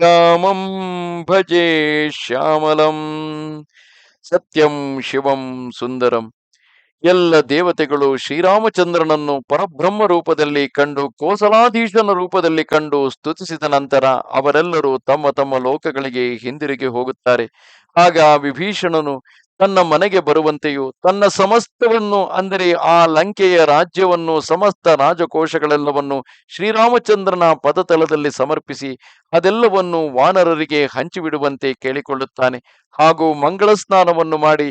ರಾಮಂ ಭಜೆ ಶ್ಯಾಮಲಂ ಸತ್ಯಂ ಶಿವಂ ಸುಂದರಂ ಎಲ್ಲ ದೇವತೆಗಳು ಶ್ರೀರಾಮಚಂದ್ರನನ್ನು ಪರಬ್ರಹ್ಮ ರೂಪದಲ್ಲಿ ಕಂಡು ಕೋಸಲಾಧೀಶನ ರೂಪದಲ್ಲಿ ಕಂಡು ಸ್ತುತಿಸಿದ ನಂತರ ಅವರೆಲ್ಲರೂ ತಮ್ಮ ತಮ್ಮ ಲೋಕಗಳಿಗೆ ಹಿಂದಿರುಗಿ ಹೋಗುತ್ತಾರೆ. ಆಗ ವಿಭೀಷಣನು ತನ್ನ ಮನೆಗೆ ಬರುವಂತೆಯೂ, ತನ್ನ ಸಮಸ್ತವನ್ನು ಅಂದರೆ ಆ ಲಂಕೆಯ ರಾಜ್ಯವನ್ನು, ಸಮಸ್ತ ರಾಜಕೋಶಗಳೆಲ್ಲವನ್ನು ಶ್ರೀರಾಮಚಂದ್ರನ ಪದತಲದಲ್ಲಿ ಸಮರ್ಪಿಸಿ, ಅದೆಲ್ಲವನ್ನು ವಾನರರಿಗೆ ಹಂಚಿಬಿಡುವಂತೆ ಕೇಳಿಕೊಳ್ಳುತ್ತಾನೆ. ಹಾಗೂ ಮಂಗಳ ಸ್ನಾನವನ್ನು ಮಾಡಿ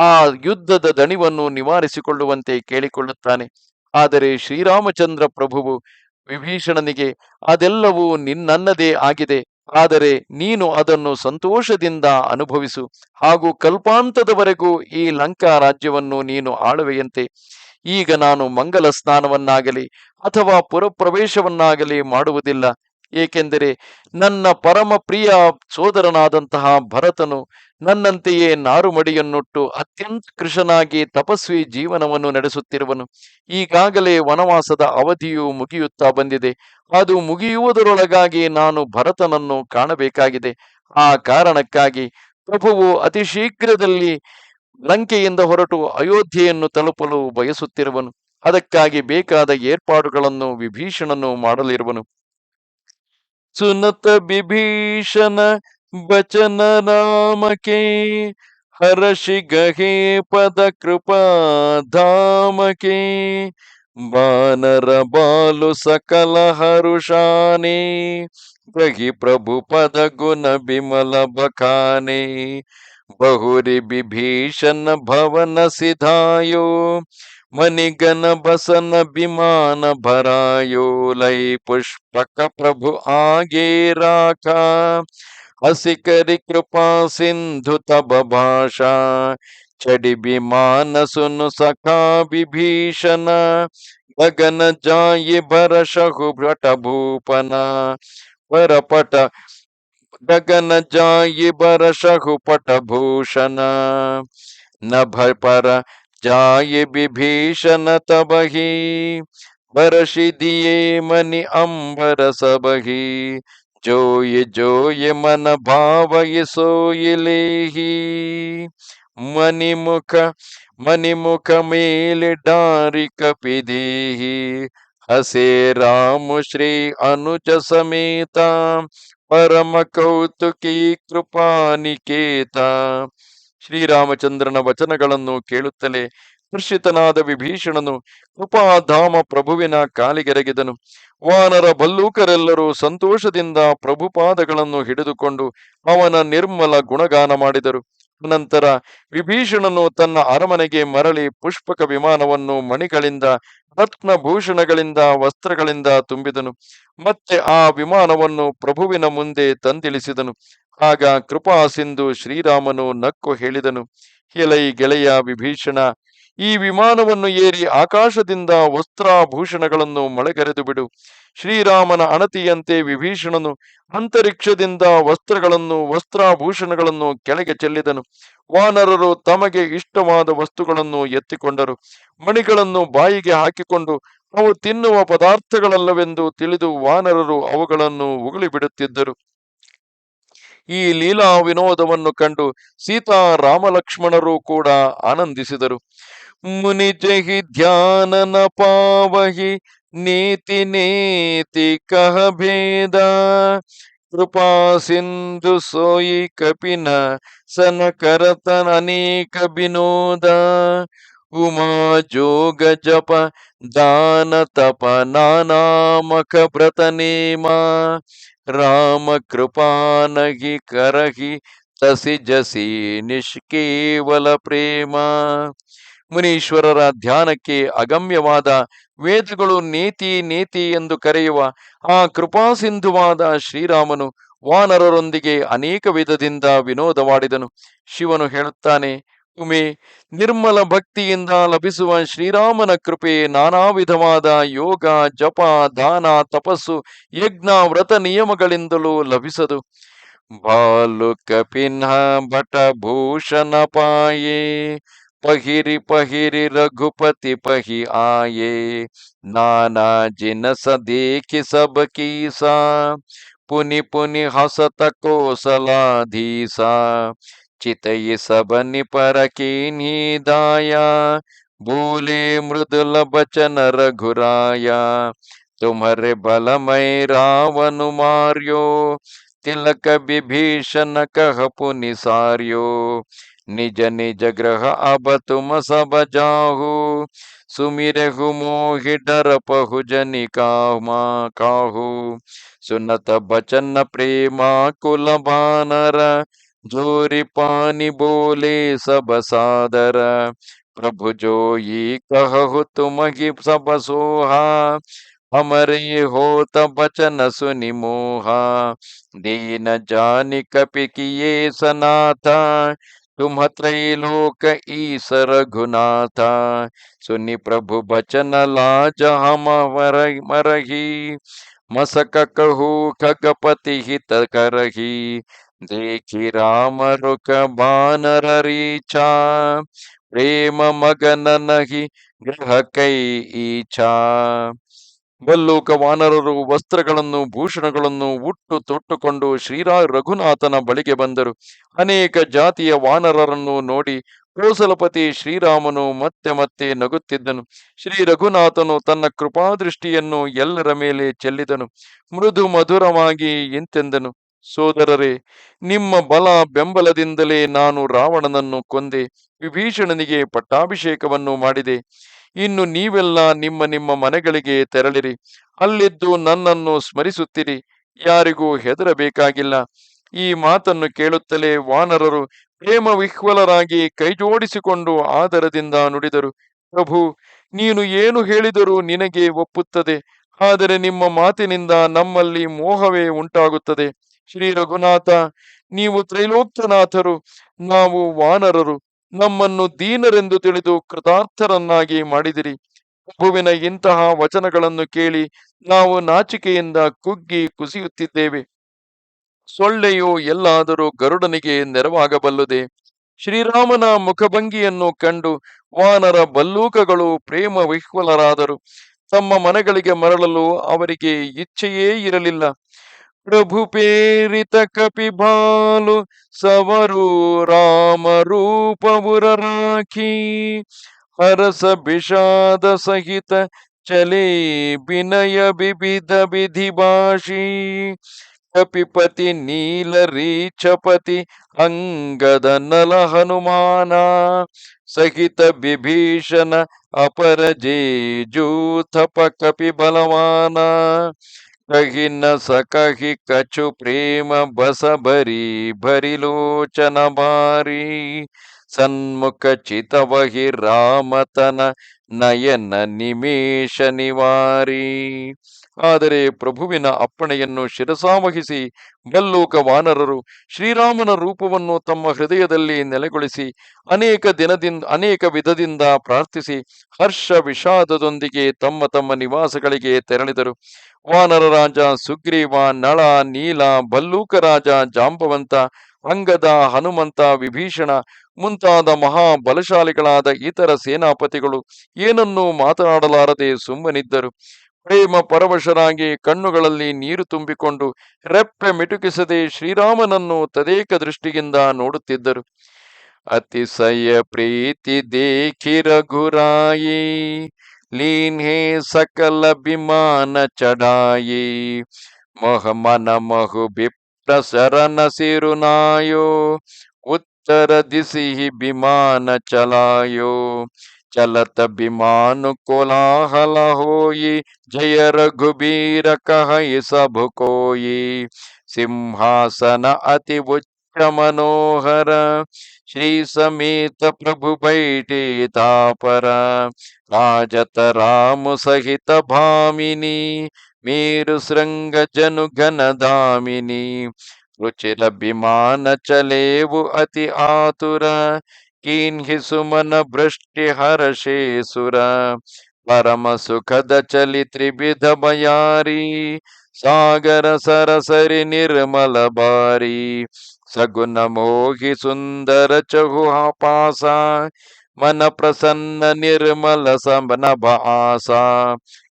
ಆ ಯುದ್ಧದ ದಣಿವನ್ನು ನಿವಾರಿಸಿಕೊಳ್ಳುವಂತೆ ಕೇಳಿಕೊಳ್ಳುತ್ತಾನೆ. ಆದರೆ ಶ್ರೀರಾಮಚಂದ್ರ ಪ್ರಭುವು ವಿಭೀಷಣನಿಗೆ, ಅದೆಲ್ಲವೂ ನಿನ್ನನ್ನದೇ ಆಗಿದೆ. ಆದರೆ ನೀನು ಅದನ್ನು ಸಂತೋಷದಿಂದ ಅನುಭವಿಸು ಹಾಗೂ ಕಲ್ಪಾಂತದವರೆಗೂ ಈ ಲಂಕಾ ರಾಜ್ಯವನ್ನು ನೀನು ಆಳುವೆಯಂತೆ. ಈಗ ನಾನು ಮಂಗಲ ಸ್ನಾನವನ್ನಾಗಲಿ ಅಥವಾ ಪುರಪ್ರವೇಶವನ್ನಾಗಲಿ ಮಾಡುವುದಿಲ್ಲ. ಏಕೆಂದರೆ ನನ್ನ ಪರಮ ಪ್ರಿಯ ಸೋದರನಾದಂತಹ ಭರತನು ನನ್ನಂತೆಯೇ ನಾರುಮಡಿಯನ್ನುಟ್ಟು ಅತ್ಯಂತ ಕೃಷನಾಗಿ ತಪಸ್ವಿ ಜೀವನವನ್ನು ನಡೆಸುತ್ತಿರುವನು. ಈಗಾಗಲೇ ವನವಾಸದ ಅವಧಿಯು ಮುಗಿಯುತ್ತಾ ಬಂದಿದೆ. ಅದು ಮುಗಿಯುವುದರೊಳಗಾಗಿ ನಾನು ಭರತನನ್ನು ಕಾಣಬೇಕಾಗಿದೆ. ಆ ಕಾರಣಕ್ಕಾಗಿ ಪ್ರಭುವು ಅತಿ ಶೀಘ್ರದಲ್ಲಿ ಲಂಕೆಯಿಂದ ಹೊರಟು ಅಯೋಧ್ಯೆಯನ್ನು ತಲುಪಲು ಬಯಸುತ್ತಿರುವನು. ಅದಕ್ಕಾಗಿ ಬೇಕಾದ ಏರ್ಪಾಡುಗಳನ್ನು, ವಿಭೀಷಣನು ಮಾಡಲಿರುವನು. ಸುನತ ವಿಭೀಷಣ ಬಚನ ರಾಮಕೆ ಹರಷಿ ಗಹೆ ಪದ ಕೃಪಾ ಧಾಮಕೆ ಬಾನರ ಬಾಲು ಸಕಲ ಹರುಷಾನೆ ಬಹಿ ಪ್ರಭು ಪದ ಗುಣ ಬಿಮಲ ಬಖಾನೆ मणिगन बसन विमान भरायो लय पुष्पक प्रभु आगे राखा। हसी हसिकरि कृपा सिंधु तब भाषा, चढ़ी विमान सुन सका विभीषण। गगन जाये भर शहु भट भूपना। पर पट गगन जाये भर शहु पट भूषण। नभ पर जाय विभीषण तबही बरसि दिए मनि अम्बर सबही जो ये मन भाव ये सो ये ले ही मनि मुख मनि मुख मेल डारी कपि कपिधि हसे राम श्री अनुज समेता। परम कौतुकी कृपा निकेता। ಶ್ರೀರಾಮಚಂದ್ರನ ವಚನಗಳನ್ನು ಕೇಳುತ್ತಲೇ ಹರ್ಷಿತನಾದ ವಿಭೀಷಣನು ಕೃಪಾಧಾಮ ಪ್ರಭುವಿನ ಕಾಲಿಗೆರಗಿದನು. ವಾನರ ಭಲ್ಲೂಕರೆಲ್ಲರೂ ಸಂತೋಷದಿಂದ ಪ್ರಭುಪಾದಗಳನ್ನು ಹಿಡಿದುಕೊಂಡು ಅವನ ನಿರ್ಮಲ ಗುಣಗಾನ ಮಾಡಿದರು. ನಂತರ ವಿಭೀಷಣನು ತನ್ನ ಅರಮನೆಗೆ ಮರಳಿ ಪುಷ್ಪಕ ವಿಮಾನವನ್ನು ಮಣಿಗಳಿಂದ, ರತ್ನಭೂಷಣಗಳಿಂದ, ವಸ್ತ್ರಗಳಿಂದ ತುಂಬಿದನು. ಮತ್ತೆ ಆ ವಿಮಾನವನ್ನು ಪ್ರಭುವಿನ ಮುಂದೆ ತಂದಿಳಿಸಿದನು. ಆಗ ಕೃಪಾ ಸಿಂಧು ಶ್ರೀರಾಮನು ನಕ್ಕು ಹೇಳಿದನು ಎಲೈ ಗೆಳೆಯ ವಿಭೀಷಣ, ಈ ವಿಮಾನವನ್ನು ಏರಿ ಆಕಾಶದಿಂದ ವಸ್ತ್ರಾಭೂಷಣಗಳನ್ನು ಮಳೆಗರೆದು ಬಿಡು. ಶ್ರೀರಾಮನ ಅಣತಿಯಂತೆ ವಿಭೀಷಣನು ಅಂತರಿಕ್ಷದಿಂದ ವಸ್ತ್ರಗಳನ್ನು, ವಸ್ತ್ರಾಭೂಷಣಗಳನ್ನು ಕೆಳಗೆ ಚೆಲ್ಲಿದನು. ವಾನರರು ತಮಗೆ ಇಷ್ಟವಾದ ವಸ್ತುಗಳನ್ನು ಎತ್ತಿಕೊಂಡರು. ಮಣಿಗಳನ್ನು ಬಾಯಿಗೆ ಹಾಕಿಕೊಂಡು ಅವು ತಿನ್ನುವ ಪದಾರ್ಥಗಳಲ್ಲವೆಂದು ತಿಳಿದು ವಾನರರು ಅವುಗಳನ್ನು ಉಗುಳಿ ಬಿಡುತ್ತಿದ್ದರು. ಈ ಲೀಲಾ ವಿನೋದವನ್ನು ಕಂಡು ಸೀತಾ ರಾಮಲಕ್ಷ್ಮಣರು ಕೂಡ ಆನಂದಿಸಿದರು. ಮುನಿ ಜಹಿ ಧ್ಯಾನನ ಪಾವಹಿ, ನೀತಿ ನೀತಿ ಕಹ ಭೇದ, ಕೃಪಾ ಸಿಂಧು ಸೋಯಿ ಕಪಿನ ಸನ ಕರತನ ಅನೇಕ ವಿನೋದ. ಉಮಾ ಜೋಗ ಜಪ, ದಾನ ತಪ ನಾನಾಮಕ ವ್ರತ ರಾಮ ಕೃಪಾನಗಿ ಕರಹಿ ತಸಿ ಜಸಿ ನಿಷ್ಕೇವಲ ಪ್ರೇಮ. ಮುನೀಶ್ವರರ ಧ್ಯಾನಕ್ಕೆ ಅಗಮ್ಯವಾದ ವೇದಗಳು ನೀತಿ ನೀತಿ ಎಂದು ಕರೆಯುವ ಆ ಕೃಪಾಸಿಂಧುವಾದ ಶ್ರೀರಾಮನು ವಾನರರೊಂದಿಗೆ ಅನೇಕ ವಿಧದಿಂದ ವಿನೋದವಾಡಿದನು. ಶಿವನು ಹೇಳುತ್ತಾನೆ ಭೂಮಿ ನಿರ್ಮಲ ಭಕ್ತಿಯಿಂದ ಲಭಿಸುವ ಶ್ರೀರಾಮನ ಕೃಪೆ ನಾನಾ ವಿಧವಾದ ಯೋಗ, ಜಪ, ದಾನ, ತಪಸ್ಸು, ಯಜ್ಞ, ವ್ರತ ನಿಯಮಗಳಿಂದಲೂ ಲಭಿಸದು. ಬಾಲು ಕಪಿನ್ಹ ಭಟ ಭೂಷಣ ಪಾಯೇ, ಪಹಿರಿ ಪಹಿರಿ ರಘುಪತಿ ಪಹಿ ಆಯೇ, ನಾನಾ ಜಿನಸ ದೇಖಿ ಸಬ ಕೀಸ, ಪುನಿ ಪುನಿ ಹಸತ ಕೋಸಲಾಧೀಸ चितई सबनि पर कीन्ही दाया बोले मृदुल बचन रघुराया तुम्हारे बलमय रावण मार्यो तिलक विभीषण कह पुनि सार्यो निज निज ग्रह अब तुम सब जाहु सुमिरहु मोहि डर पहु जनि कामा काहु सुनत बचन प्रेमा कुल बानर जोरी पानी बोले सब सादर। प्रभु जो ये कहु तुम ही सब सोहा। हमरे होत बचन सुनि मोहा। दीन जानि कपि किए सनाथा। तुम त्रैलोक ईस रघुनाथ सुनि प्रभु बचन लाज हम मरही। मसक कहू खगपति हित करही। देखी राम रुक बानर रीचा प्रेम मगन नही ग्रह कೈ ಈಚಾ ಬಲ್ಲೂಕ ವಾನರರು ವಸ್ತ್ರಗಳನ್ನು ಭೂಷಣಗಳನ್ನು ಉಟ್ಟು ತೊಟ್ಟುಕೊಂಡು ಶ್ರೀರಾ ರಘುನಾಥನ ಬಳಿಗೆ ಬಂದರು ಅನೇಕ ಜಾತಿಯ ವಾನರರನ್ನು ನೋಡಿ ಕೋಸಲಪತಿ ಶ್ರೀರಾಮನು ಮತ್ತೆ ಮತ್ತೆ ನಗುತ್ತಿದ್ದನು ಶ್ರೀ ರಘುನಾಥನು ತನ್ನ ಕೃಪಾದೃಷ್ಟಿಯನ್ನು ಎಲ್ಲರ ಮೇಲೆ ಚೆಲ್ಲಿದನು ಮೃದು ಮಧುರವಾಗಿ ಇಂತೆಂದನು ಸೋದರರೇ, ನಿಮ್ಮ ಬಲ ಬೆಂಬಲದಿಂದಲೇ ನಾನು ರಾವಣನನ್ನು ಕೊಂದೆ, ವಿಭೀಷಣನಿಗೆ ಪಟ್ಟಾಭಿಷೇಕವನ್ನು ಮಾಡಿದೆ. ಇನ್ನು ನೀವೆಲ್ಲ ನಿಮ್ಮ ನಿಮ್ಮ ಮನೆಗಳಿಗೆ ತೆರಳಿರಿ. ಅಲ್ಲಿದ್ದು ನನ್ನನ್ನು ಸ್ಮರಿಸುತ್ತಿರಿ. ಯಾರಿಗೂ ಹೆದರಬೇಕಾಗಿಲ್ಲ. ಈ ಮಾತನ್ನು ಕೇಳುತ್ತಲೇ ವಾನರರು ಪ್ರೇಮ ವಿಹ್ವಲರಾಗಿ ಕೈಜೋಡಿಸಿಕೊಂಡು ಆದರದಿಂದ ನುಡಿದರು. ಪ್ರಭು, ನೀನು ಏನು ಹೇಳಿದರೂ ನಿನಗೆ ಒಪ್ಪುತ್ತದೆ. ಆದರೆ ನಿಮ್ಮ ಮಾತಿನಿಂದ ನಮ್ಮಲ್ಲಿ ಮೋಹವೇ ಉಂಟಾಗುತ್ತದೆ. ಶ್ರೀ ರಘುನಾಥ, ನೀವು ತ್ರೈಲೋಕ್ಯನಾಥರು ನಾವು ವಾನರರು. ನಮ್ಮನ್ನು ದೀನರೆಂದು ತಿಳಿದು ಕೃತಾರ್ಥರನ್ನಾಗಿ ಮಾಡಿದಿರಿ. ಪ್ರಭುವಿನ ಇಂತಹ ವಚನಗಳನ್ನು ಕೇಳಿ ನಾವು ನಾಚಿಕೆಯಿಂದ ಕುಗ್ಗಿ ಕುಸಿಯುತ್ತಿದ್ದೇವೆ. ಸೊಳ್ಳೆಯು ಎಲ್ಲಾದರೂ ಗರುಡನಿಗೆ ನೆರವಾಗಬಲ್ಲದೆ. ಶ್ರೀರಾಮನ ಮುಖಭಂಗಿಯನ್ನು ಕಂಡು ವಾನರ ಬಲ್ಲೂಕಗಳು ಪ್ರೇಮ ವಿಹ್ವಲರಾದರು. ತಮ್ಮ ಮನೆಗಳಿಗೆ ಮರಳಲು ಅವರಿಗೆ ಇಚ್ಛೆಯೇ ಇರಲಿಲ್ಲ. ಪ್ರಭು ಪ್ರೇರಿತ ಕಪಿಬಾಲು ಸವರು ರಾಮ ರೂಪವುರ ರಾಖಿ. ಹರಸ ವಿಷಾದ ಸಹಿತ ಚಲೇ ವಿನಯ ವಿವಿಧ ವಿಧಿ ಭಾಷಿ. ಕಪಿಪತಿ ನೀಲ ರೀಚಪತಿ ಅಂಗದ ನಲ ಹನುಮಾನ. ಸಹಿತ ವಿಭೀಷಣ ಅಪರ ಜೇ ಜೂಥಪ ಕಪಿ ಬಲವಾನ. ಕಹಿ ನ ಸಕಹಿ ಕಚು ಪ್ರೇಮ ಬಸ ಭರಿ ಭರಿಲೋಚನ ಭಾರಿ ಸನ್ಮುಖ ಚಿತವಹಿ ರಾಮತನ ನಯನ ನಿಮೇಶ ನಿವಾರಿ. ಆದರೆ ಪ್ರಭುವಿನ ಅಪ್ಪಣೆಯನ್ನು ಶಿರಸಾವಹಿಸಿ ಬೆಲ್ಲೋಕ ವಾನರರು ಶ್ರೀರಾಮನ ರೂಪವನ್ನು ತಮ್ಮ ಹೃದಯದಲ್ಲಿ ನೆಲೆಗೊಳಿಸಿ ಅನೇಕ ದಿನದಿಂದ ಅನೇಕ ವಿಧದಿಂದ ಪ್ರಾರ್ಥಿಸಿ ಹರ್ಷ ವಿಷಾದದೊಂದಿಗೆ ತಮ್ಮ ತಮ್ಮ ನಿವಾಸಗಳಿಗೆ ತೆರಳಿದರು. ವಾನರ ರಾಜ ಸುಗ್ರೀವ, ನಳ, ನೀಲ ಬಲ್ಲೂಕ ರಾಜ, ಜಾಂಬವಂತ ಅಂಗದ ಹನುಮಂತ, ವಿಭೀಷಣ ಮುಂತಾದ ಮಹಾ ಬಲಶಾಲಿಗಳಾದ ಇತರ ಸೇನಾಪತಿಗಳು ಏನನ್ನೂ ಮಾತನಾಡಲಾರದೆ ಸುಮ್ಮನಿದ್ದರು. ಪ್ರೇಮ ಪರವಶನಾಗಿ ಕಣ್ಣುಗಳಲ್ಲಿ ನೀರು ತುಂಬಿಕೊಂಡು ರೆಪ್ಪೆ ಮಿಟುಕಿಸದೆ ಶ್ರೀರಾಮನನ್ನು ತದೇಕ ದೃಷ್ಟಿಯಿಂದ ನೋಡುತ್ತಿದ್ದರು. ಅತಿಶಯ ಪ್ರೀತಿ ದೇಖಿ ರಘುರಾಯಿ ಲೀನ್ಹೇ ಸಕಲ ಬಿಮಾನ ಚಡಾಯಿ ಮೊಹಮನ ಮಹು ಬಿಪ್ರ ಶರಣ ಸಿರುನಾಯೋ ಉತ್ತರ ದಿಸಿ ಬಿಮಾನ ಚಲಾಯೋ चलत विमान कोलाहल होई जय रघुबीर कहई सब कोई सिंहासन अति उच्च मनोहर श्री समेत प्रभु बैठे तापर राजत राम सहित भामिनी मेरु श्रृंग जनु घन दामिनी रुचिर विमान चलेवु अति आतुर ಕೀನ್ಹಿ ಸುಮನ ಭೃಷ್ಟಿ ಹರಶೇಸುರ ಪರಮ ಸುಖದ ಚಲಿ ತ್ರಿವಿಧ ಬಯಾರಿ ಸಾಗರ ಸರಸರಿ ನಿರ್ಮಲ ಬಾರಿ ಸಗುಣ ಮೋಹಿ ಸುಂದರ ಚಹುಪಾಸ ಮನ ಪ್ರಸನ್ನ ನಿರ್ಮಲ ಸಮನ ಭಾಸ.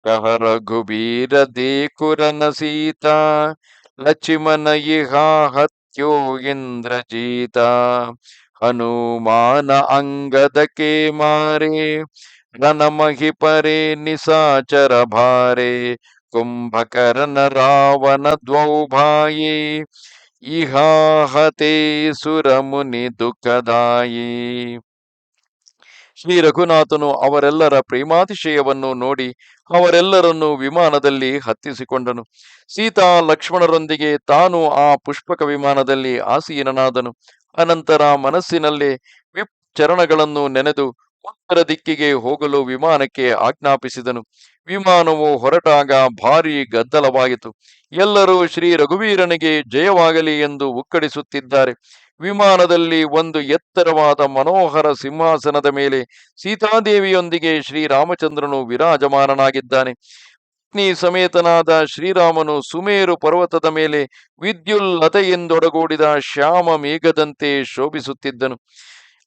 ಕಹ ರಘುಬೀರ ದೇಕುರನ ಸೀತಾ ಲಚಿಮನ ಇಹಾ ಹತ್ಯೋ ಇಂದ್ರಜೀತ. ಹನುಮಾನ ಅಂಗದಕ್ಕೆ ಮಾರೆ, ರಣಮಹಿ ಪರೆ ನಿಸಾಚರ ಭಾರೆ, ಕುಂಭಕರ್ಣ ರಾವಣ ದ್ವೌ ಇಹಾಹತೆ ಸುರಮುನಿ ದುಃಖದಾಯಿ. ಶ್ರೀ ರಘುನಾಥನು ಅವರೆಲ್ಲರ ಪ್ರೇಮಾತಿಶಯವನ್ನು ನೋಡಿ ಅವರೆಲ್ಲರನ್ನು ವಿಮಾನದಲ್ಲಿ ಹತ್ತಿಸಿಕೊಂಡನು. ಸೀತಾ ಲಕ್ಷ್ಮಣರೊಂದಿಗೆ ತಾನು ಆ ಪುಷ್ಪಕ ವಿಮಾನದಲ್ಲಿ ಆಸೀನನಾದನು. ಅನಂತರ ಮನಸ್ಸಿನಲ್ಲಿ ವಿಪ್ ಚರಣಗಳನ್ನು ನೆನೆದು ಉತ್ತರ ದಿಕ್ಕಿಗೆ ಹೋಗಲು ವಿಮಾನಕ್ಕೆ ಆಜ್ಞಾಪಿಸಿದನು. ವಿಮಾನವು ಹೊರಟಾಗ ಭಾರಿ ಗದ್ದಲವಾಯಿತು ಎಲ್ಲರೂ ಶ್ರೀ ರಘುವೀರನಿಗೆ ಜಯವಾಗಲಿ ಎಂದು ಉಕ್ಕಡಿಸುತ್ತಿದ್ದಾರೆ ವಿಮಾನದಲ್ಲಿ ಒಂದು ಎತ್ತರವಾದ ಮನೋಹರ ಸಿಂಹಾಸನದ ಮೇಲೆ ಸೀತಾದೇವಿಯೊಂದಿಗೆ ಶ್ರೀರಾಮಚಂದ್ರನು ವಿರಾಜಮಾನನಾಗಿದ್ದಾನೆ. ಪತ್ನಿ ಸಮೇತನಾದ ಶ್ರೀರಾಮನು ಸುಮೇರು ಪರ್ವತದ ಮೇಲೆ ವಿದ್ಯುಲ್ಲತೆಯೆಂದೊಡಗೂಡಿದ ಶ್ಯಾಮ ಮೇಘದಂತೆ ಶೋಭಿಸುತ್ತಿದ್ದನು.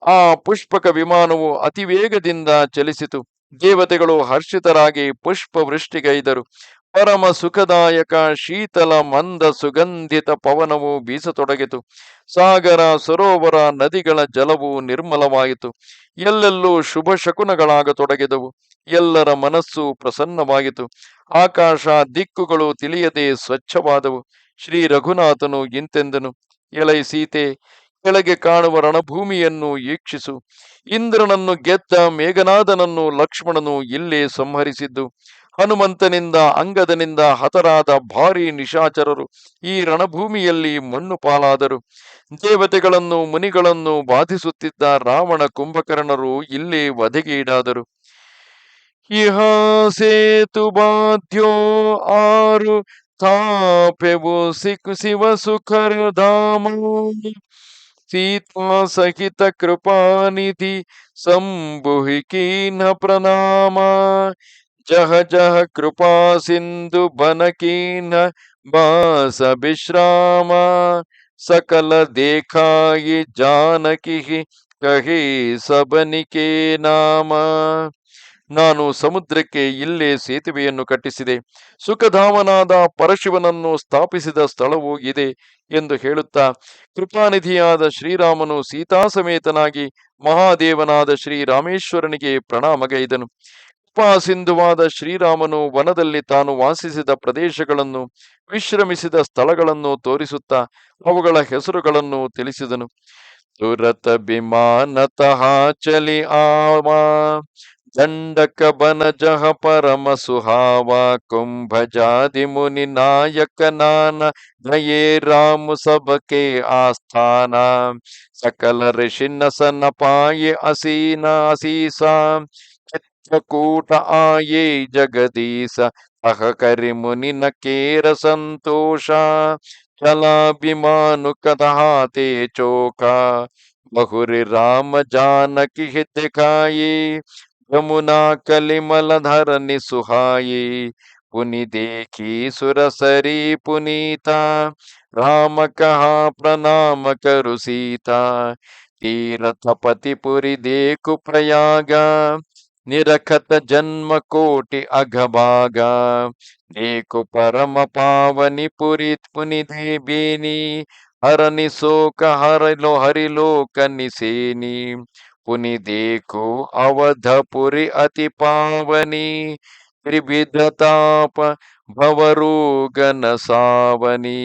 ಆ ಪುಷ್ಪಕ ವಿಮಾನವು ಅತಿವೇಗದಿಂದ ಚಲಿಸಿತು. ದೇವತೆಗಳು ಹರ್ಷಿತರಾಗಿ ಪುಷ್ಪ ವೃಷ್ಟಿಗೈದರು ಪರಮ ಸುಖದಾಯಕ, ಶೀತಲ, ಮಂದ, ಸುಗಂಧಿತ ಪವನವು ಬೀಸತೊಡಗಿತು. ಸಾಗರ, ಸರೋವರ ನದಿಗಳ ಜಲವು ನಿರ್ಮಲವಾಯಿತು. ಎಲ್ಲೆಲ್ಲೂ ಶುಭ ಶಕುನಗಳಾಗತೊಡಗಿದವು. ಎಲ್ಲರ ಮನಸ್ಸು ಪ್ರಸನ್ನವಾಯಿತು ಆಕಾಶ ದಿಕ್ಕುಗಳು ತಿಳಿಯದೆ ಸ್ವಚ್ಛವಾದವು. ಶ್ರೀ ರಘುನಾಥನು ಇಂತೆಂದನು. ಎಲೈ ಸೀತೆ, ಕೆಳಗೆ ಕಾಣುವ ರಣಭೂಮಿಯನ್ನು ಈಕ್ಷಿಸು ಇಂದ್ರನನ್ನು ಗೆದ್ದ ಮೇಘನಾದನನ್ನು ಲಕ್ಷ್ಮಣನು ಇಲ್ಲೇ ಸಂಹರಿಸಿದ್ದು. ಹನುಮಂತನಿಂದ, ಅಂಗದನಿಂದ ಹತರಾದ ಭಾರಿ ನಿಶಾಚರರು ಈ ರಣಭೂಮಿಯಲ್ಲಿ ಮಣ್ಣು ಪಾಲಾದರು. ದೇವತೆಗಳನ್ನು, ಮುನಿಗಳನ್ನು ಬಾಧಿಸುತ್ತಿದ್ದ ರಾವಣ ಕುಂಭಕರ್ಣರು ಇಲ್ಲಿ ವಧೆಗೀಡಾದರು. ಇಹ ಸೇತು ಬಾಧ್ಯೋ ಆರು ತಾಪೆವು ಸಿಕ್ಕು ಶಿವ ಸುಖರ ಧಾಮ. ಸೀತಾ ಸಹಿತ ಕೃಪಾನಿಧಿ ಸಂಭುಹಿ ಕೀನ ಪ್ರಣಾಮ. ಜಹ ಜಹ ಕೃಪಾ ಸಿಂಧು ಬನಕೀನ ಬಾಸ ವಿಶ್ರಾಮ ಸಕಲ ದೇಖಾಯಿ ಜಾನಕಿ ಕಹಿ ಸಬನಿಕೆ ನಾಮ. ನಾನು ಸಮುದ್ರಕ್ಕೆ ಇಲ್ಲೇ ಸೇತುವೆಯನ್ನು ಕಟ್ಟಿಸಿದೆ, ಸುಖಧಾಮನಾದ ಪರಶಿವನನ್ನು ಸ್ಥಾಪಿಸಿದ ಸ್ಥಳವೂ ಇದೆ ಎಂದು ಹೇಳುತ್ತಾ, ಕೃಪಾನಿಧಿಯಾದ ಶ್ರೀರಾಮನು ಸೀತಾ ಸಮೇತನಾಗಿ ಮಹಾದೇವನಾದ ಶ್ರೀರಾಮೇಶ್ವರನಿಗೆ ಪ್ರಣಾಮಗೈದನು. ಕೃಪಾ ಸಿಂಧುವಾದ ಶ್ರೀರಾಮನು ವನದಲ್ಲಿ ತಾನು ವಾಸಿಸಿದ ಪ್ರದೇಶಗಳನ್ನು, ವಿಶ್ರಮಿಸಿದ ಸ್ಥಳಗಳನ್ನು ತೋರಿಸುತ್ತಾ ಅವುಗಳ ಹೆಸರುಗಳನ್ನು ತಿಳಿಸಿದನು. ತುರತ ವಿಮಾನತಃ ಚಲಿ ಆಮ ದಂಡಕ ಬನಜಃ ಪರಮ ಸುಹಾವ ಕುಂಭಜಾದಿ ಮುನಿ ನಾಯಕ ನಾನ, ನಯೇ ರಾಮ ಸಬಕೆ ಆಸ್ಥಾನ, ಸಕಲ ಋಷಿನ ಸನ ಪಾಯೆ ಅಸೀನ ಅಸೀಸ कूट आए जगदीश। अह करिमुनि न केर संतोषा। चलाभिमानु कदहाते चोका बहुरी राम जानक हित खाये। यमुना कलिमल धरनि सुहाये। पुनि देखी सुरसरी पुनीता। राम कहा प्रणाम करु सीता। तीर्थ पति पुरी देखु प्रयागा। ನಿರಖತ ಜನ್ಮ ಕೋಟಿ ಅಘಭಾಗ. ನೀಕು ಪರಮ ಪಾವನಿ ಪುರಿತ್ ಪುನಿ ದೇಬೇನಿ ಹರನಿ ಸೋಕ ಹರಿಲೋ ಹರಿಲೋಕ ನಿಸೇನಿ. ಪುನಿ ದೇಕು ಅವಧ ಪುರಿ ಅತಿ ಪಾವನಿ. ತ್ರಿವಿಧ ತಾಪ ಭವರೋಗನ ಸಾವನಿ.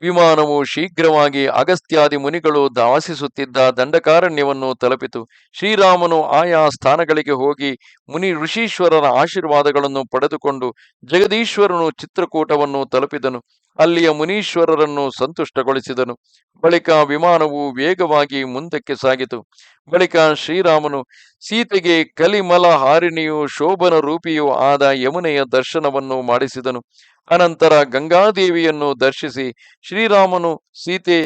ವಿಮಾನವು ಶೀಘ್ರವಾಗಿ ಅಗಸ್ತ್ಯಾದಿ ಮುನಿಗಳು ದಾಸಿಸುತ್ತಿದ್ದ ದಂಡಕಾರಣ್ಯವನ್ನು ತಲುಪಿತು. ಶ್ರೀರಾಮನು ಆಯಾ ಸ್ಥಾನಗಳಿಗೆ ಹೋಗಿ ಮುನಿ ಋಷೀಶ್ವರರ ಆಶೀರ್ವಾದಗಳನ್ನು ಪಡೆದುಕೊಂಡು ಜಗದೀಶ್ವರನು ಚಿತ್ರಕೂಟವನ್ನು ತಲುಪಿದನು. ಅಲ್ಲಿಯ ಮುನೀಶ್ವರರನ್ನು ಸಂತುಷ್ಟಗೊಳಿಸಿದನು. ಬಳಿಕ ವಿಮಾನವು ವೇಗವಾಗಿ ಮುಂದಕ್ಕೆ ಸಾಗಿತು. ಬಳಿಕ ಶ್ರೀರಾಮನು ಸೀತೆಗೆ ಕಲಿಮಲ ಹಾರಿಣಿಯು ಶೋಭನ ರೂಪಿಯೂ ಆದ ಯಮುನೆಯ ದರ್ಶನವನ್ನು ಮಾಡಿಸಿದನು. ಅನಂತರ ಗಂಗಾದೇವಿಯನ್ನು ದರ್ಶಿಸಿ ಶ್ರೀರಾಮನು ಸೀತೆ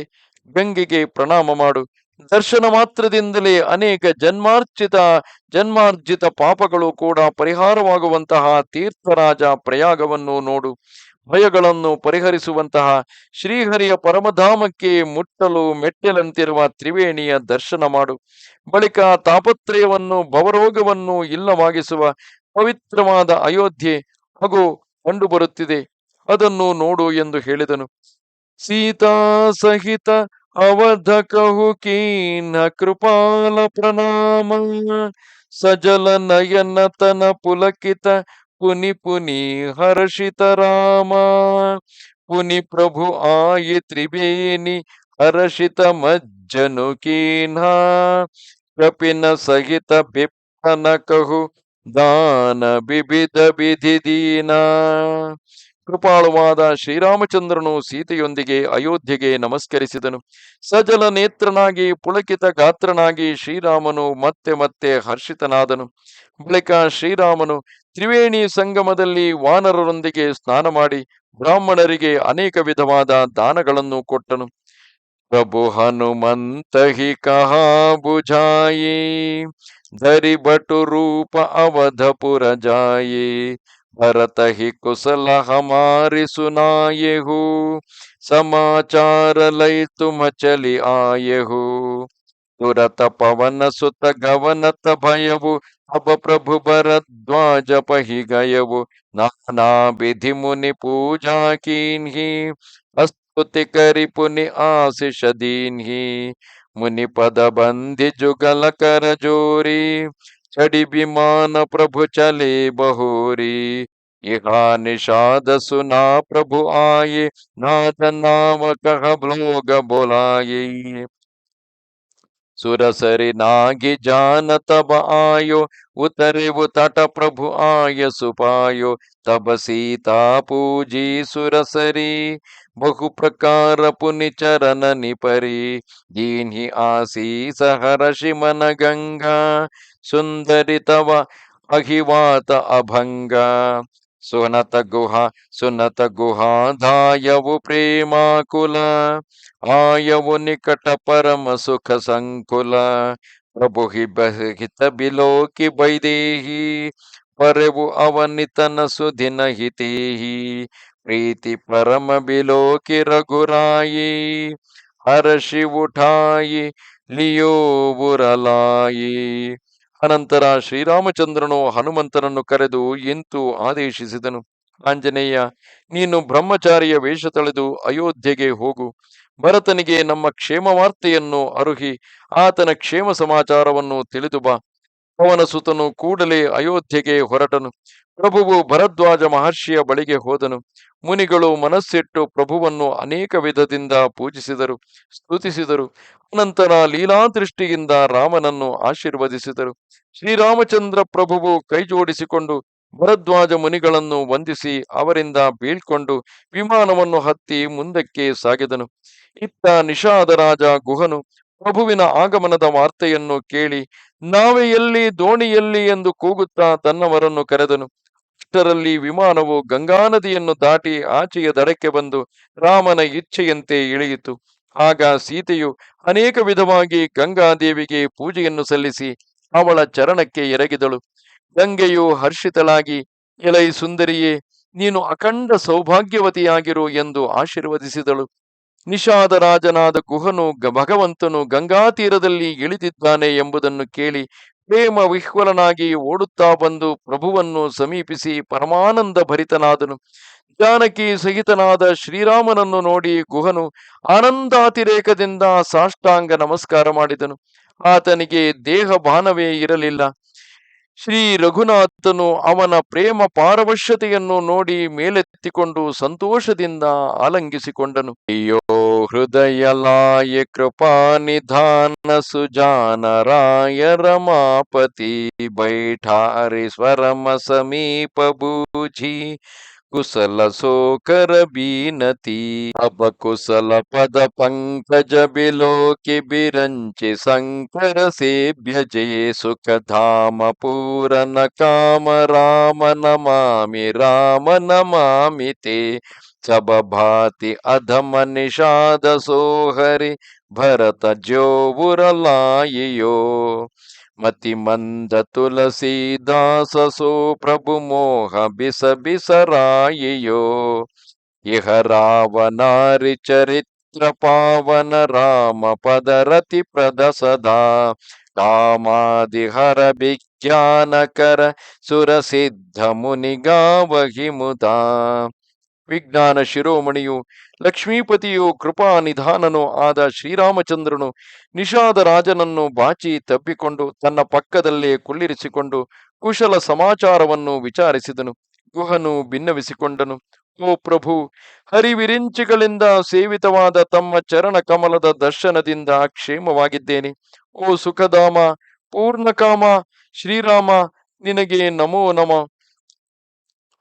ಗಂಗೆಗೆ ಪ್ರಣಾಮ ಮಾಡು. ದರ್ಶನ ಮಾತ್ರದಿಂದಲೇ ಅನೇಕ ಜನ್ಮಾರ್ಜಿತ ಜನ್ಮಾರ್ಜಿತ ಪಾಪಗಳು ಕೂಡ ಪರಿಹಾರವಾಗುವಂತಹ ತೀರ್ಥರಾಜ ಪ್ರಯಾಗವನ್ನು ನೋಡು. ಭಯಗಳನ್ನು ಪರಿಹರಿಸುವಂತಹ ಶ್ರೀಹರಿಯ ಪರಮಧಾಮಕ್ಕೆ ಮುಟ್ಟಲು ಮೆಟ್ಟಲಂತಿರುವ ತ್ರಿವೇಣಿಯ ದರ್ಶನ ಮಾಡು. ಬಳಿಕ ತಾಪತ್ರಯವನ್ನು, ಭವರೋಗವನ್ನು ಇಲ್ಲವಾಗಿಸುವ ಪವಿತ್ರವಾದ ಅಯೋಧ್ಯೆ ಹಾಗೂ ಕಂಡುಬರುತ್ತಿದೆ ಅದನ್ನು ನೋಡು ಎಂದು ಹೇಳಿದನು. ಸೀತಾ ಸಹಿತ ಅವಧ ಕಹು ಕೀನ ಕೃಪಾಲ ಪ್ರಣಾಮ. ಸಜಲ ನಯನ ತನ ಪುಲಕಿತ ಪುನಿ ಪುನಿ ಹರ್ಷಿತ ರಾಮ. ಪುನಿ ಪ್ರಭು ಆಯಿ ತ್ರಿವೇಣಿ ಹರ್ಷಿತ ಮಜ್ಜನು ಕೀನ ಕಪಿನ ಸಹಿತ ಬಿಪ್ಪನ ಕಹು ದಾನ ಬಿಬಿದ ಬಿಧಿ ದೀನ. ಕೃಪಾಳುವಾದ ಶ್ರೀರಾಮಚಂದ್ರನು ಸೀತೆಯೊಂದಿಗೆ ಅಯೋಧ್ಯೆಗೆ ನಮಸ್ಕರಿಸಿದನು. ಸಜಲ ನೇತ್ರನಾಗಿ, ಪುಳಕಿತ ಗಾತ್ರನಾಗಿ ಶ್ರೀರಾಮನು ಮತ್ತೆ ಮತ್ತೆ ಹರ್ಷಿತನಾದನು. ಬಳಿಕ ಶ್ರೀರಾಮನು ತ್ರಿವೇಣಿ ಸಂಗಮದಲ್ಲಿ ವಾನರರೊಂದಿಗೆ ಸ್ನಾನ ಮಾಡಿ ಬ್ರಾಹ್ಮಣರಿಗೆ ಅನೇಕ ವಿಧವಾದ ದಾನಗಳನ್ನು ಕೊಟ್ಟನು. ಪ್ರಭು ಹನುಮಂತ ಹಿ ಕಹಾ धरि बटु रूप अवधपुर जाये, भरत ही कुशल हमारी सुनाये हो समाचार लय तुम चली आए हो तुरत पवन सुत गवनत भयवु। अब प्रभु भरद्वाज पही गयवु। नाना विधि मुनि पूजा कीन्ही। अस्तुति करि पुनि आशिष दीन्ही। ದೀನ್ಹಿ ಮುನಿ ಪದ ಬಂಧಿ ಜುಗಲ ಕರ ಜೋರಿ ಚಡಿ ವಿಮಾನ ಪ್ರಭು ಚಲೆ ಬಹೋರಿ ಇಹಾ ನಿಷಾದ ಸುನಾ ಪ್ರಭು ಆಯೆ ನಾಥ ನಾಮ ಕಹ ಬ್ಲೋಗ ಬೋಲಾಯೆ ಸುರಸರಿ ನಾಗಿ ಜಾನ ತಬ ಆಯೋ ಉತರೆವು ತಟ ಪ್ರಭು ಆಯ ಸುಪಾಯೋ ತಬ ಸೀತಾ ಪೂಜಿ ಸುರಸರಿ ಬಹು ಪ್ರಕಾರ ಪುನಿ ಚರಣ ನಿಪರಿ ದೀನ್ಹಿ ಆಸೀಸ ಹರಷಿ ಮನ ಗಂಗಾ ಸುಂದರಿ ತವ ಅಹಿವಾತ ಅಭಂಗ सुनत गुहा सुनत गुहायु प्रेमाकुल, आयवु निकट परम सुख संकुल। प्रभु ही बहित बिलोकि वैदेही पर अवनितन सुधिन हितेहि प्रीति परम बिलोकि रघुराई हर शिव उठाई लियो बुरलाई ಅನಂತರ ಶ್ರೀರಾಮಚಂದ್ರನು ಹನುಮಂತನನ್ನು ಕರೆದು ಎಂತು ಆದೇಶಿಸಿದನು? ಆಂಜನೇಯ, ನೀನು ಬ್ರಹ್ಮಚಾರಿಯ ವೇಷ ತಳೆದು ಅಯೋಧ್ಯೆಗೆ ಹೋಗು. ಭರತನಿಗೆ ನಮ್ಮ ಕ್ಷೇಮ ವಾರ್ತೆಯನ್ನು ಅರುಹಿ, ಆತನ ಕ್ಷೇಮ ಸಮಾಚಾರವನ್ನು ತಿಳಿದು ಬಾ. ಅವನ ಸುತನು ಕೂಡಲೇ ಅಯೋಧ್ಯೆಗೆ ಹೊರಟನು. ಪ್ರಭುವು ಭರದ್ವಾಜ ಮಹರ್ಷಿಯ ಬಳಿಗೆ ಹೋದನು. ಮುನಿಗಳು ಮನಸ್ಸಿಟ್ಟು ಪ್ರಭುವನ್ನು ಅನೇಕ ವಿಧದಿಂದ ಪೂಜಿಸಿದರು, ಸ್ತುತಿಸಿದರು. ಅನಂತರ ಲೀಲಾದೃಷ್ಟಿಯಿಂದ ರಾಮನನ್ನು ಆಶೀರ್ವದಿಸಿದರು. ಶ್ರೀರಾಮಚಂದ್ರ ಪ್ರಭುವು ಕೈಜೋಡಿಸಿಕೊಂಡು ಭರದ್ವಾಜ ಮುನಿಗಳನ್ನು ವಂದಿಸಿ ಅವರಿಂದ ಬೀಳ್ಕೊಂಡು ವಿಮಾನವನ್ನು ಹತ್ತಿ ಮುಂದಕ್ಕೆ ಸಾಗಿದನು. ಇತ್ತ ನಿಷಾದರಾಜ ಗುಹನು ಪ್ರಭುವಿನ ಆಗಮನದ ವಾರ್ತೆಯನ್ನು ಕೇಳಿ, ನಾವೇ ಎಲ್ಲಿ ದೋಣಿಯಲ್ಲಿ ಎಂದು ಕೂಗುತ್ತಾ ತನ್ನವರನ್ನು ಕರೆದನು. ಅಷ್ಟರಲ್ಲಿ ವಿಮಾನವು ಗಂಗಾ ನದಿಯನ್ನು ದಾಟಿ ಆಚೆಯ ದಡಕ್ಕೆ ಬಂದು ರಾಮನ ಇಚ್ಛೆಯಂತೆ ಇಳಿಯಿತು. ಆಗ ಸೀತೆಯು ಅನೇಕ ವಿಧವಾಗಿ ಗಂಗಾದೇವಿಗೆ ಪೂಜೆಯನ್ನು ಸಲ್ಲಿಸಿ ಅವಳ ಚರಣಕ್ಕೆ ಎರಗಿದಳು. ಗಂಗೆಯು ಹರ್ಷಿತಳಾಗಿ, ಎಲೈ ಸುಂದರಿಯೇ, ನೀನು ಅಖಂಡ ಸೌಭಾಗ್ಯವತಿಯಾಗಿರು ಎಂದು ಆಶೀರ್ವದಿಸಿದಳು. ನಿಷಾದ ರಾಜನಾದ ಕುಹನು ಭಗವಂತನು ಗಂಗಾ ತೀರದಲ್ಲಿ ಇಳಿದಿದ್ದಾನೆ ಎಂಬುದನ್ನು ಕೇಳಿ ಪ್ರೇಮ ವಿಹ್ವಲನಾಗಿ ಓಡುತ್ತಾ ಬಂದು ಪ್ರಭುವನ್ನು ಸಮೀಪಿಸಿ ಪರಮಾನಂದ ಭರಿತನಾದನು. ಜಾನಕಿ ಸಹಿತನಾದ ಶ್ರೀರಾಮನನ್ನು ನೋಡಿ ಗುಹನು ಆನಂದಾತಿರೇಕದಿಂದ ಸಾಷ್ಟಾಂಗ ನಮಸ್ಕಾರ ಮಾಡಿದನು. ಆತನಿಗೆ ದೇಹ ಬಾನವೇ ಇರಲಿಲ್ಲ. ಶ್ರೀ ರಘುನಾಥನು ಅವನ ಪ್ರೇಮ ಪಾರವಶ್ಯತೆಯನ್ನು ನೋಡಿ ಮೇಲೆತ್ತಿಕೊಂಡು ಸಂತೋಷದಿಂದ ಆಲಂಗಿಸಿಕೊಂಡನು. ಅಯ್ಯೋ ಹೃದಯಲಾಯ ಕೃಪಾ ನಿಧಾನ ಸುಜಾನ ರಾಯ ರಮಾಪತಿ ಬೈಠಾರಿ ಸ್ವರಮ ಸಮೀಪ ಬೂಜಿ कुशल सो कर बीनती। अब कुशल पद पंकज बिलोकि बिरंच शंकर से भजे सुख धाम पूरन काम राम नमा राम नमा ते। सब भाति अधम निषाद सोहरि, भरत जो बुरलायो ಮತಿ ಮಂದ ತುಳಸೀದಾಸ ಸೋ ಪ್ರಭು ಮೋಹ ಬಿಸ ಬಿಸರಾಯಿಯೋ ಇಹ ರಾವಣಾರಿ ಚರಿತ್ರ ಪಾವನ ರಾಮ ಪದರತಿ ಪ್ರದ ಸದಾ. ಕಾಮಾದಿಹರ ವಿಜ್ಞಾನಕರ ಸುರಸಿದ್ಧ ಮುನಿಗಾವಹಿ ಮುದಾ. ವಿಜ್ಞಾನ ಶಿರೋಮಣಿಯು ಲಕ್ಷ್ಮೀಪತಿಯು ಕೃಪಾ ನಿಧಾನನು ಆದ ಶ್ರೀರಾಮಚಂದ್ರನು ನಿಷಾದ ರಾಜನನ್ನು ಬಾಚಿ ತಬ್ಬಿಕೊಂಡು ತನ್ನ ಪಕ್ಕದಲ್ಲೇ ಕುಳ್ಳಿರಿಸಿಕೊಂಡು ಕುಶಲ ಸಮಾಚಾರವನ್ನು ವಿಚಾರಿಸಿದನು. ಗುಹನು ಭಿನ್ನವಿಸಿಕೊಂಡನು ಓ ಪ್ರಭು, ಹರಿವಿರಿಂಚಿಗಳಿಂದ ಸೇವಿತವಾದ ತಮ್ಮ ಚರಣ ಕಮಲದ ದರ್ಶನದಿಂದ ಕ್ಷೇಮವಾಗಿದ್ದೇನೆ. ಓ ಸುಖಧಾಮ, ಪೂರ್ಣಕಾಮ, ಶ್ರೀರಾಮ, ನಿನಗೆ ನಮೋ ನಮ.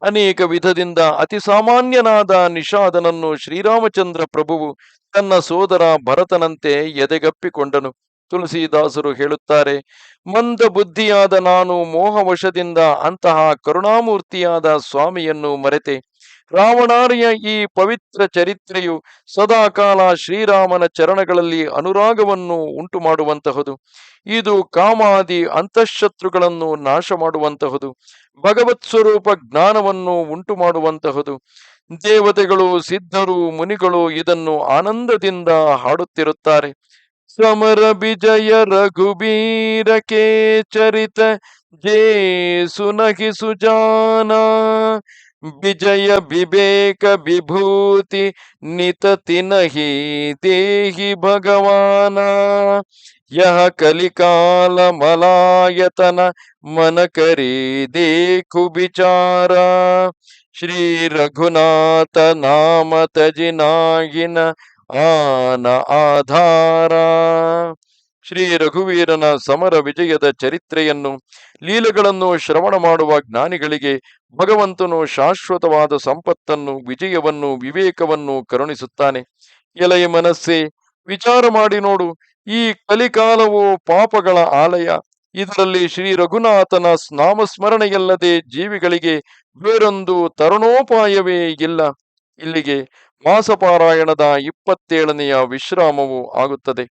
ಅನೇಕ ವಿಧದಿಂದ ಅತಿ ಸಾಮಾನ್ಯನಾದ ನಿಷಾದನನ್ನು ಶ್ರೀರಾಮಚಂದ್ರ ಪ್ರಭುವು ತನ್ನ ಸೋದರ ಭರತನಂತೆ ಎದೆಗಪ್ಪಿಕೊಂಡನು. ತುಳಸಿದಾಸರು ಹೇಳುತ್ತಾರೆ, ಮಂದ ಬುದ್ಧಿಯಾದ ನಾನು ಮೋಹವಶದಿಂದ ಅಂತಹ ಕರುಣಾಮೂರ್ತಿಯಾದ ಸ್ವಾಮಿಯನ್ನು ಮರೆತೆ. ರಾವಣಾರಿಯ ಈ ಪವಿತ್ರ ಚರಿತ್ರೆಯು ಸದಾಕಾಲ ಶ್ರೀರಾಮನ ಚರಣಗಳಲ್ಲಿ ಅನುರಾಗವನ್ನು ಉಂಟು ಮಾಡುವಂತಹದು ಇದು ಕಾಮಾದಿ ಅಂತಃಶತ್ರುಗಳನ್ನು ನಾಶ ಮಾಡುವಂತಹದು ಭಗವತ್ ಸ್ವರೂಪ ಜ್ಞಾನವನ್ನು ಉಂಟು ಮಾಡುವಂತಹದು ದೇವತೆಗಳು, ಸಿದ್ಧರು, ಮುನಿಗಳು ಇದನ್ನು ಆನಂದದಿಂದ ಹಾಡುತ್ತಿರುತ್ತಾರೆ. ಸಮರ ವಿಜಯ ರಘುಬೀರಕೆ ಚರಿತ ಜೇ ಸುನಗಿ ಸುಜಾನ ವಿಜಯ ವಿವೇಕ ವಿಭೂತಿ ನಿತತಿ ನಹಿ ದೇಹಿ ಭಗವಾನ. ಯಹ ಕಲಿಕಾಲ ಮಲಾಯತನ ಮನ ಕರಿ ದೇಖು ವಿಚಾರ. ಶ್ರೀ ರಘುನಾಥ ನಾಮ ತಜಿನಾಗಿನ ಆನ ಆಧಾರ. ಶ್ರೀ ರಘುವೀರನ ಸಮರ ವಿಜಯದ ಚರಿತ್ರೆಯನ್ನು, ಲೀಲೆಗಳನ್ನು ಶ್ರವಣ ಮಾಡುವ ಜ್ಞಾನಿಗಳಿಗೆ ಭಗವಂತನು ಶಾಶ್ವತವಾದ ಸಂಪತ್ತನ್ನು, ವಿಜಯವನ್ನು, ವಿವೇಕವನ್ನು ಕರುಣಿಸುತ್ತಾನೆ. ಎಲೆಯ ಮನಸ್ಸೇ, ವಿಚಾರ ಮಾಡಿ ನೋಡು. ಈ ಕಲಿಕಾಲವು ಪಾಪಗಳ ಆಲಯ. ಇದರಲ್ಲಿ ಶ್ರೀ ರಘುನಾಥನ ನಾಮಸ್ಮರಣೆಯಲ್ಲದೆ ಜೀವಿಗಳಿಗೆ ಬೇರೊಂದು ತರುಣೋಪಾಯವೇ ಇಲ್ಲ. ಇಲ್ಲಿಗೆ ಮಾಸಪಾರಾಯಣದ ಇಪ್ಪತ್ತೇಳನೆಯ ವಿಶ್ರಾಮವು ಆಗುತ್ತದೆ.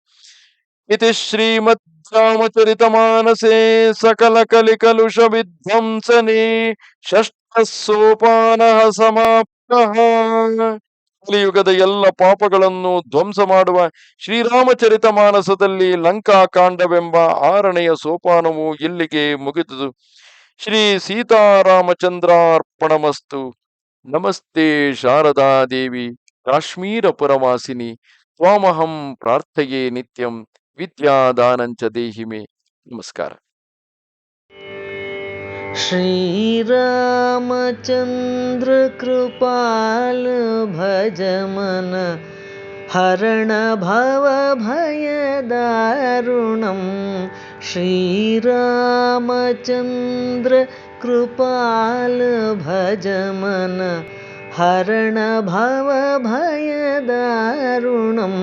ರಾಮಚರಿತಮಾನಸೇ ಸಕಲ ಕಲಿ ಕಲುಷ ವಿಧ್ವಂಸನೆ ಷಷ್ಠ ಸೋಪಾನ ಸಮಾಪ್ತ ಕಲಿಯುಗದ ಎಲ್ಲ ಪಾಪಗಳನ್ನು ಧ್ವಂಸ ಮಾಡುವ ಶ್ರೀರಾಮಚರಿತ ಮಾನಸದಲ್ಲಿ ಲಂಕಾಕಾಂಡವೆಂಬ ಆರನೆಯ ಸೋಪಾನವು ಇಲ್ಲಿಗೆ ಮುಗಿದುದು. ಶ್ರೀ ಸೀತಾರಾಮಚಂದ್ರಾರ್ಪಣಮಸ್ತು. ನಮಸ್ತೆ ಶಾರದಾ ದೇವಿ ಕಾಶ್ಮೀರ ಪುರವಾಸಿನಿ ತ್ವಾಮಹಂ ಪ್ರಾರ್ಥೆಯೇ ನಿತ್ಯಂ. विद्यादानञ्च देहि मे। नमस्कार। श्रीरामचन्द्रकृपाल भजमन हरण भवभयद श्रीरामचन्द्र कृपाल भजमन हरणभवभयद ऋणम्